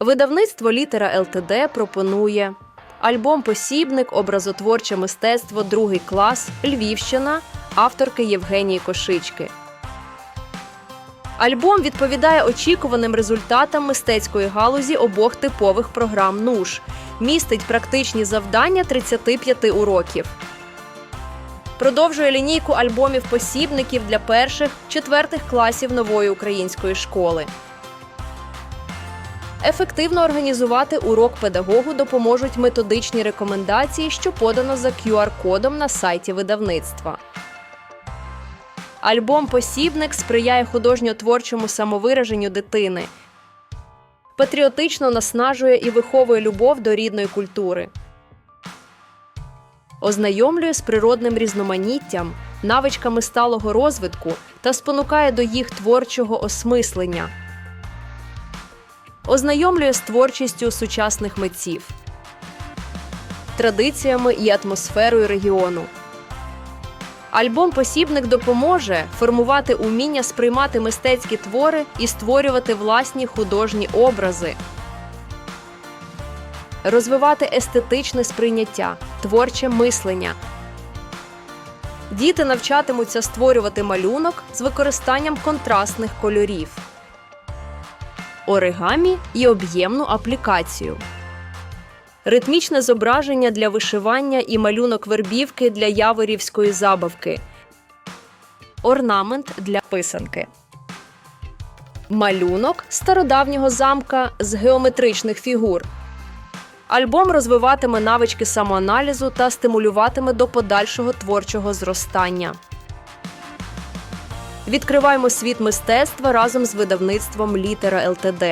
Видавництво Літера ЛТД пропонує альбом Посібник, образотворче мистецтво, другий клас, Львівщина, авторки Євгенії Кошички. Альбом відповідає очікуваним результатам мистецької галузі обох типових програм НУШ, містить практичні завдання 35 уроків. Продовжує лінійку альбомів посібників для перших четвертих класів нової української школи. Ефективно організувати урок педагогу допоможуть методичні рекомендації, що подано за QR-кодом на сайті видавництва. Альбом Посібник сприяє художньо-творчому самовираженню дитини, патріотично наснажує і виховує любов до рідної культури, ознайомлює з природним різноманіттям, навичками сталого розвитку та спонукає до їх творчого осмислення ознайомлює з творчістю сучасних митців, традиціями і атмосферою регіону. Альбом Посібник допоможе формувати уміння сприймати мистецькі твори і створювати власні художні образи, розвивати естетичне сприйняття, творче мислення. Діти навчатимуться створювати малюнок з використанням контрастних кольорів оригамі і об'ємну аплікацію. Ритмічне зображення для вишивання і малюнок вербівки для яворівської забавки. Орнамент для писанки. Малюнок стародавнього замка з геометричних фігур. Альбом розвиватиме навички самоаналізу та стимулюватиме до подальшого творчого зростання. Відкриваємо світ мистецтва разом з видавництвом Літера ЛТД.